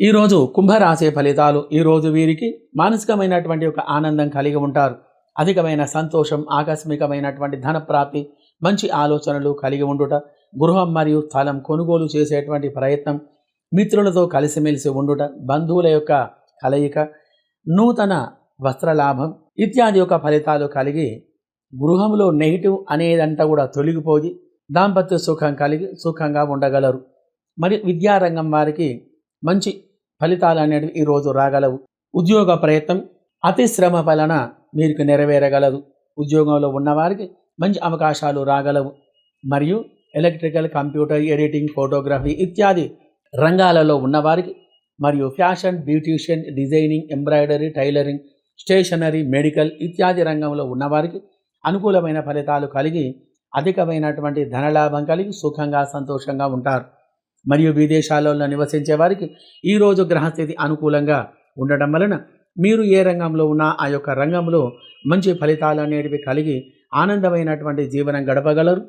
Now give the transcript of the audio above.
ఈరోజు కుంభరాశి ఫలితాలు ఈరోజు వీరికి మానసికమైనటువంటి ఒక ఆనందం కలిగి ఉంటారు. అధికమైన సంతోషం ఆకస్మికమైనటువంటి ధనప్రాప్తి మంచి ఆలోచనలు కలిగి ఉండుట గృహం మరియు స్థలం కొనుగోలు చేసేటువంటి ప్రయత్నం మిత్రులతో కలిసిమెలిసి ఉండుట బంధువుల యొక్క కలయిక నూతన వస్త్రలాభం ఇత్యాది యొక్క ఫలితాలు కలిగి గృహంలో నెగిటివ్ అనేదంతా కూడా తొలగిపోయి దాంపత్య సుఖం కలిగి సుఖంగా ఉండగలరు. మరి విద్యారంగం వారికి మంచి ఫలితాలు అనేవి ఈరోజు రాగలవు. ఉద్యోగ ప్రయత్నం అతి శ్రమ వలన మీకు నెరవేరగలదు. ఉద్యోగంలో ఉన్నవారికి మంచి అవకాశాలు రాగలవు. మరియు ఎలక్ట్రికల్ కంప్యూటర్ ఎడిటింగ్ ఫోటోగ్రఫీ ఇత్యాది రంగాలలో ఉన్నవారికి మరియు fashion beautician designing embroidery tailoring stationery medical ఇత్యాది రంగంలో ఉన్నవారికి అనుకూలమైన ఫలితాలు కలిగి అధికమైనటువంటి ధనలాభం కలిగి సుఖంగా సంతోషంగా ఉంటారు. మరియు విదేశాలలో నివసించే వారికి ఈరోజు గ్రహస్థితి అనుకూలంగా ఉండడం వలన మీరు ఏ రంగంలో ఉన్నా ఆ యొక్క రంగంలో మంచి ఫలితాలు అనేటివి కలిగి ఆనందమైనటువంటి జీవనం గడపగలరు.